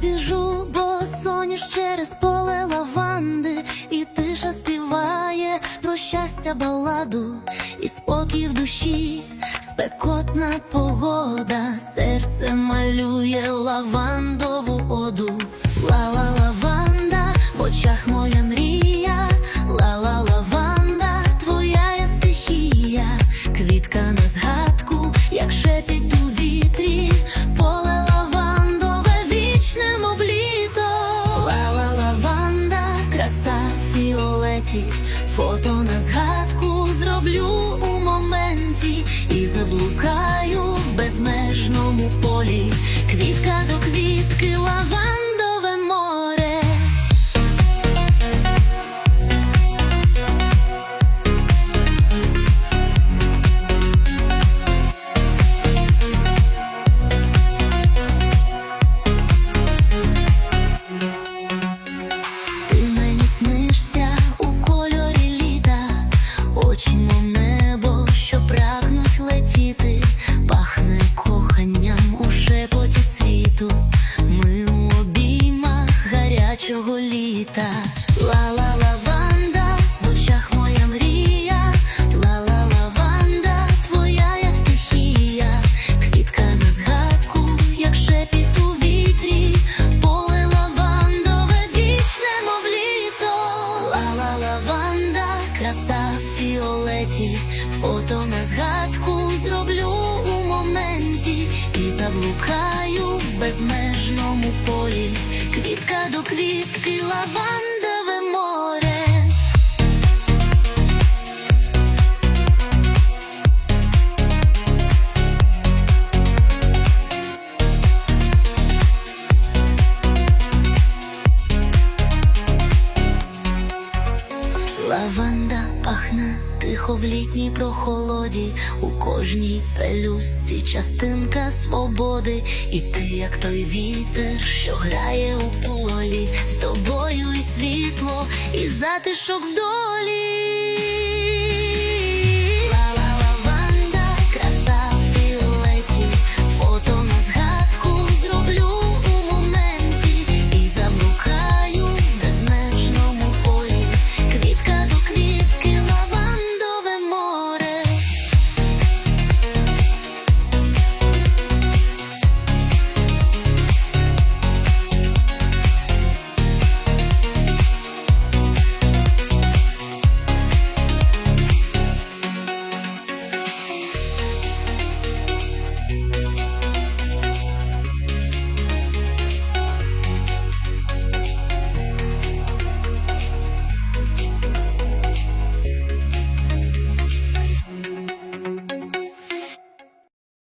біжу, бо соняш через поле лаванди, і тиша співає про щастя баладу, і спокій в душі, спекотна погода, серце малює лавандову оду, лала лаванда, в очах моя мрія, лала лаванда, твоя я стихія, квітка на згадку, як шепіт у вітрі. Заблукаю в безмежному полі. Квітка до квітки, лавандове море. Ти мені снишся у кольорі літа, очі мов на згадку зроблю у моменті і заблукаю в безмежному полі. Квітка до квітки, лавандове Лаванда пахне тихо в літній прохолоді, у кожній пелюстці частинка свободи, і ти, як той вітер, що грає у полі, з тобою і світло, і затишок в долі.